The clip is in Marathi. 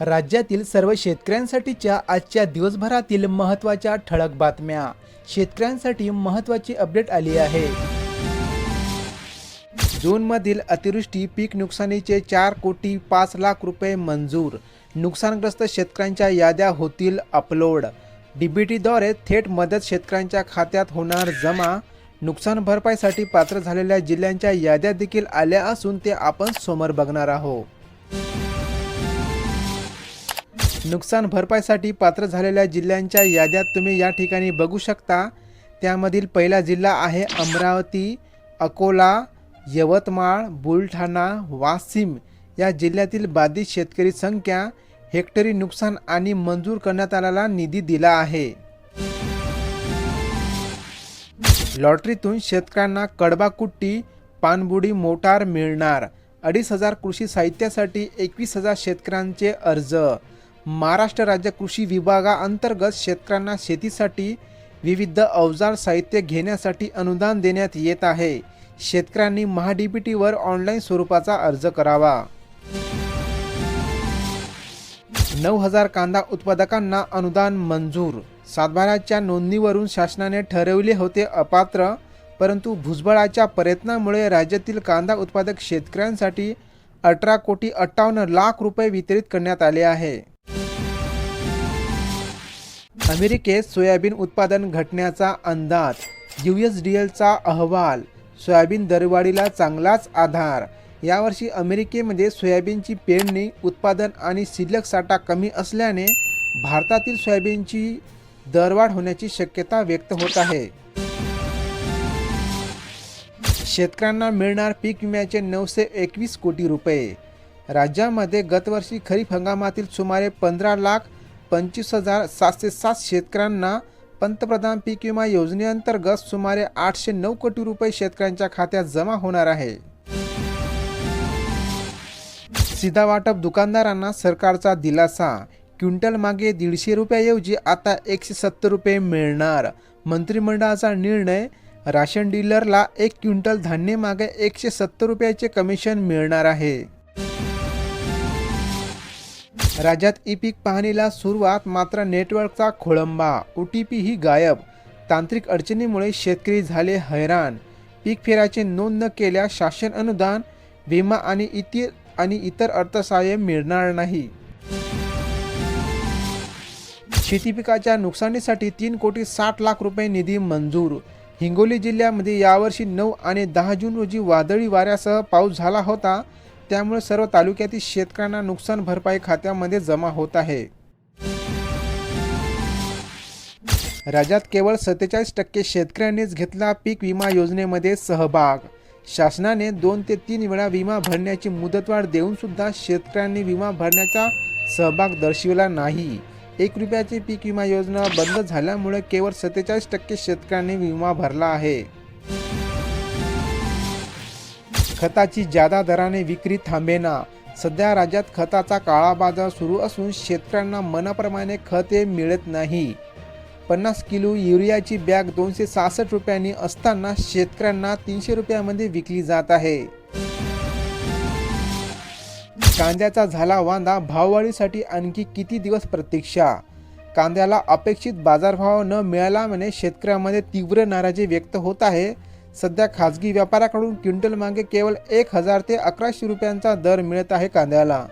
राज्यातील सर्व शेतकऱ्यांसाठीच्या आजच्या दिवसभरातील महत्त्वाच्या ठळक बातम्या. शेतकऱ्यांसाठी महत्त्वाची अपडेट आली आहे. जूनमधील अतिवृष्टी पीक नुकसानीचे चार कोटी पाच लाख रुपये मंजूर. नुकसानग्रस्त शेतकऱ्यांच्या याद्या होतील अपलोड. डीबीटीद्वारे थेट मदत शेतकऱ्यांच्या खात्यात होणार जमा. नुकसान भरपाईसाठी पात्र झालेल्या जिल्ह्यांच्या याद्या देखील आल्या असून ते आपण समोर बघणार आहोत. नुकसान भरपाईसाठी पात्र झालेल्या जिल्ह्यांच्या याद्यात तुम्ही या ठिकाणी बघू शकता. त्यामधील पहिला जिल्हा आहे अमरावती अकोला यवतमाळ बुलढाणा वाशिम. या जिल्ह्यातील बाधित शेतकरी संख्या हेक्टरी नुकसान आणि मंजूर करण्यात आलेला निधी दिला आहे. लॉटरीतून शेतकऱ्यांना कडबाकुट्टी पाणबुडी पानबुडी मोटार मिळणार. अडीच हजार कृषी साहित्यासाठी एकवीस हजार शेतकऱ्यांचे अर्ज. महाराष्ट्र राज्य कृषी विभागाअंतर्गत शेतकऱ्यांना शेतीसाठी विविध अवजार साहित्य घेण्यासाठी अनुदान देण्यात येत आहे. शेतकऱ्यांनी महाडीबीटीवर ऑनलाईन स्वरूपाचा अर्ज करावा. नऊ हजार कांदा उत्पादकांना अनुदान मंजूर. सातबाऱ्याच्या नोंदणीवरून शासनाने ठरवले होते अपात्र परंतु भुजबळाच्या प्रयत्नामुळे राज्यातील कांदा उत्पादक शेतकऱ्यांसाठी अठरा कोटी अठ्ठावन्न लाख रुपये वितरित करण्यात आले आहे. अमेरिकेत सोयाबीन उत्पादन घटण्याचा अंदाज यू एस डी एलचा अहवाल सोयाबीन दरवाढीला चांगलाच आधार. यावर्षी अमेरिकेमध्ये सोयाबीनची पेरणी उत्पादन आणि शिल्लक साठा कमी असल्याने भारतातील सोयाबीनची दरवाढ होण्याची शक्यता व्यक्त होत आहे. शेतकऱ्यांना मिळणार पीक विम्याचे नऊशे एकवीस कोटी रुपये. राज्यामध्ये गतवर्षी खरीप हंगामातील सुमारे पंधरा लाख पंचवीस हजार सातशे सात शेतकऱ्यांना पंतप्रधान पीक विमा योजनेअंतर्गत सुमारे आठशे नऊ कोटी रुपये शेतकऱ्यांच्या खात्यात जमा होणार आहे. सीधा वाटप दुकानदारांना सरकारचा दिलासा. क्विंटल मागे दीडशे रुपयाऐवजी आता एकशे सत्तर रुपये मिळणार. मंत्रिमंडळाचा निर्णय राशन डीलरला एक क्विंटल धान्य मागे एकशे सत्तर रुपयाचे कमिशन मिळणार आहे. राज्यात ई पीक पाहणीला सुरुवात मात्र नेटवर्कचा खोळंबा ओ टी पी ही गायब. तांत्रिक अडचणीमुळे शेतकरी झाले हैराण. पीक फेराची नोंद न केल्यास शासन अनुदान विमा आणि इतर आणि इतर अर्थसहाय्य मिळणार नाही. शेती पिकाच्या नुकसानीसाठी तीन कोटी साठ लाख रुपये निधी मंजूर. हिंगोली जिल्ह्यामध्ये यावर्षी नऊ आणि दहा जून रोजी वादळी वाऱ्यासह पाऊस झाला होता. त्यामुळे सर्व तालुक्यातील शेतकऱ्यांना नुकसान भरपाई खात्यामध्ये जमा होत आहे. राज्यात केवळ सत्तेचाळीस टक्के शेतकऱ्यांनीच घेतला पीक विमा योजनेमध्ये सहभाग. शासनाने दोन ते तीन वेळा विमा भरण्याची मुदतवाढ देऊन सुद्धा शेतकऱ्यांनी विमा भरण्याचा सहभाग दर्शविला नाही. एक रुपयाची पीक विमा योजना बंद झाल्यामुळे केवळ सत्तेचाळीस टक्के शेतकऱ्यांनी विमा भरला आहे. खताची जादा दराने विक्री थांबेना. सध्या राज्यात खताचा काळा बाजार सुरू असून शेतकऱ्यांना मनाप्रमाणे खते मिळत नाही. पन्नास किलो युरियाची बॅग दोनशे सहासष्ट रुपयांनी असताना शेतकऱ्यांना तीनशे रुपयामध्ये विकली जात आहे. कांद्याचा झाला वांदा भाववाढीसाठी आणखी किती दिवस प्रतीक्षा? कांद्याला अपेक्षित बाजारभाव न मिळाल्यामुळे शेतकऱ्यांमध्ये तीव्र नाराजी व्यक्त होत आहे. सध्या खाजगी व्यापाऱ्याकडून क्विंटल मागे केवळ एक हजार ते अकराशे रुपयांचा दर मिळत आहे कांद्याला.